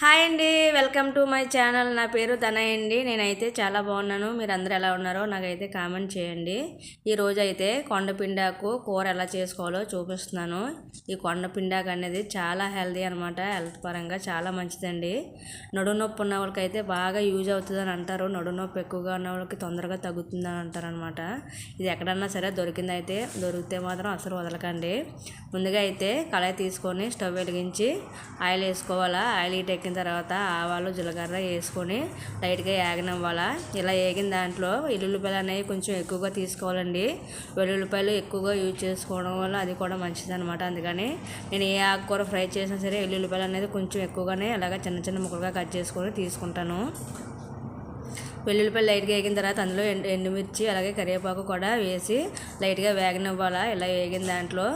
Hi అండి welcome to my channel. నా పేరు ధనయ్ అండి. నేనైతే చాలా బాగున్నాను. మీరు అందరు ఎలా ఉన్నారో నాకైతే కామెంట్ చేయండి. ఈరోజు అయితే కొండపిండాకు కూర ఎలా చేసుకోవాలో చూపిస్తున్నాను. ఈ కొండపిండాకు అనేది చాలా హెల్దీ అనమాట హెల్త్ పరంగా చాలా మంచిదండి. నడునొప్పి ఉన్న వాళ్ళకి అయితే బాగా యూజ్ అవుతుందని అంటారు. నడునొప్పి ఎక్కువగా ఉన్న వాళ్ళకి తొందరగా తగ్గుతుందని అంటారనమాట ఇది ఎక్కడన్నా సరే దొరికింది అయితే దొరికితే మాత్రం అసలు వదలకండి. ముందుగా అయితే కళాయి తీసుకొని స్టవ్ వెలిగించి ఆయిల్ వేసుకోవాలా? ఆయిల్ ఈ ఎక్కిన తర్వాత ఆవాలు జీలకర్ర వేసుకొని లైట్గా ఏగనివ్వాలా. ఇలా ఏగిన దాంట్లో వెల్లుల్లిపాయలు అనేవి కొంచెం ఎక్కువగా తీసుకోవాలండి. వెల్లుల్లిపాయలు ఎక్కువగా యూజ్ చేసుకోవడం వల్ల అది కూడా మంచిది అనమాట అందుకని నేను ఏ ఆకుకూర ఫ్రై చేసినా సరే వెల్లుల్లిపాయలు అనేది కొంచెం ఎక్కువగానే అలాగ చిన్న చిన్న ముక్కలుగా కట్ చేసుకొని తీసుకుంటాను. వెల్లుల్లిపాయలు లైట్గా వేగిన తర్వాత అందులో ఎండు ఎండుమిర్చి అలాగే కరివేపాకు కూడా వేసి లైట్గా వేగనివ్వాలా. ఇలా వేగిన దాంట్లో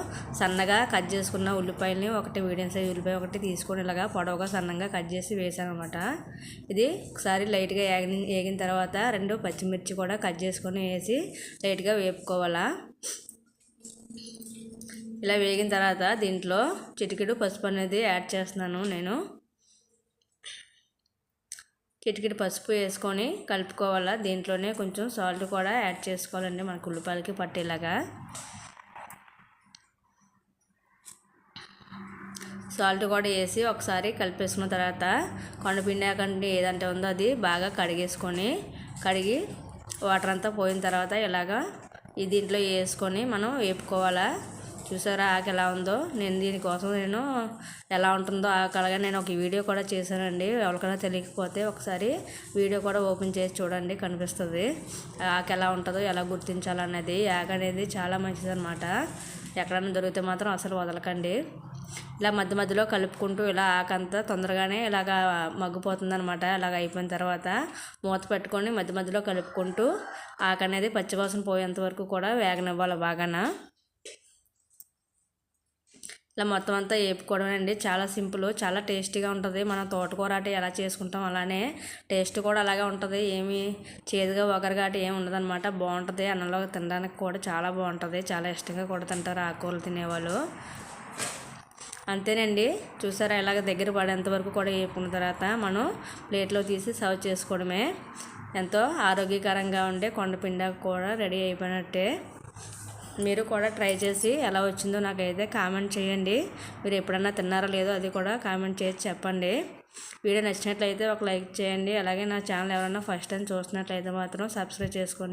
సన్నగా కట్ చేసుకున్న ఉల్లిపాయలని ఒకటి మీడియం సైజ్ ఉల్లిపాయ ఒకటి తీసుకొని ఇలాగా పొడవుగా సన్నంగా కట్ చేసి వేసాను అనమాట ఇది ఒకసారి లైట్గా వేగిన వేగిన తర్వాత రెండు పచ్చిమిర్చి కూడా కట్ చేసుకొని వేసి లైట్గా వేపుకోవాలా. ఇలా వేగిన తర్వాత దీంట్లో చిటికెడు పసుపు అనేది యాడ్ చేస్తున్నాను నేను. కిటికిటి పసుపు వేసుకొని కలుపుకోవాలా. దీంట్లోనే కొంచెం సాల్ట్ కూడా యాడ్ చేసుకోవాలండి మనకు ఉల్లిపాయలకి పట్టేలాగా. సాల్ట్ కూడా వేసి ఒకసారి కలిపేసుకున్న తర్వాత కొండపిండి కండి ఏదంటే ఉందో అది బాగా కడిగేసుకొని కడిగి వాటర్ అంతా పోయిన తర్వాత ఇలాగా ఈ దీంట్లో వేసుకొని మనం వేపుకోవాలా. చూసారా ఆకు ఎలా ఉందో? నేను దీనికోసం నేను ఎలా ఉంటుందో ఆకు అలాగే నేను ఒక వీడియో కూడా చేశానండి. ఎవరికైనా తెలియకపోతే ఒకసారి వీడియో కూడా ఓపెన్ చేసి చూడండి కనిపిస్తుంది. ఆకు ఎలా ఉంటుందో ఎలా గుర్తించాలన్నది ఆకు అనేది చాలా మంచిది అనమాట ఎక్కడైనా దొరికితే మాత్రం అసలు వదలకండి. ఇలా మధ్య మధ్యలో కలుపుకుంటూ ఇలా ఆకంతా తొందరగానే ఇలాగ మగ్గిపోతుంది అనమాట ఇలాగ అయిపోయిన తర్వాత మూత పెట్టుకొని మధ్య మధ్యలో కలుపుకుంటూ ఆకనేది అనేది పచ్చివాసన పోయేంత వరకు కూడా వేగనివ్వాలి బాగాన. ఇలా మొత్తం అంతా వేపుకోవడం అండి. చాలా సింపుల్ చాలా టేస్టీగా ఉంటుంది. మనం తోటకూర అటు ఎలా చేసుకుంటాం అలానే టేస్ట్ కూడా అలాగే ఉంటుంది. ఏమి చేదుగా ఒకరిగా అటు ఏమి ఉండదన్నమాట. బాగుంటుంది. అన్నంలో తినడానికి కూడా చాలా బాగుంటుంది. చాలా ఇష్టంగా కూడా తింటారు ఆకుకూరలు తినేవాళ్ళు. అంతేనండి. చూసారా ఇలాగ దగ్గర పడేంత వరకు కూడా వేపుకున్న తర్వాత మనం ప్లేట్లో తీసి సర్వ్ చేసుకోవడమే. ఎంతో ఆరోగ్యకరంగా ఉండే కొండపిండ కూడా రెడీ అయిపోయినట్టే. మీరు కూడా ట్రై చేసి ఎలా వచ్చిందో నాకైతే కామెంట్ చేయండి. మీరు ఎప్పుడన్నా తిన్నారో లేదో అది కూడా కామెంట్ చేసి చెప్పండి. వీడియో నచ్చినట్లయితే ఒక లైక్ చేయండి. అలాగే నా ఛానల్ ఎవరైనా ఫస్ట్ టైం చూసినట్లయితే మాత్రం సబ్స్క్రైబ్ చేసుకోండి.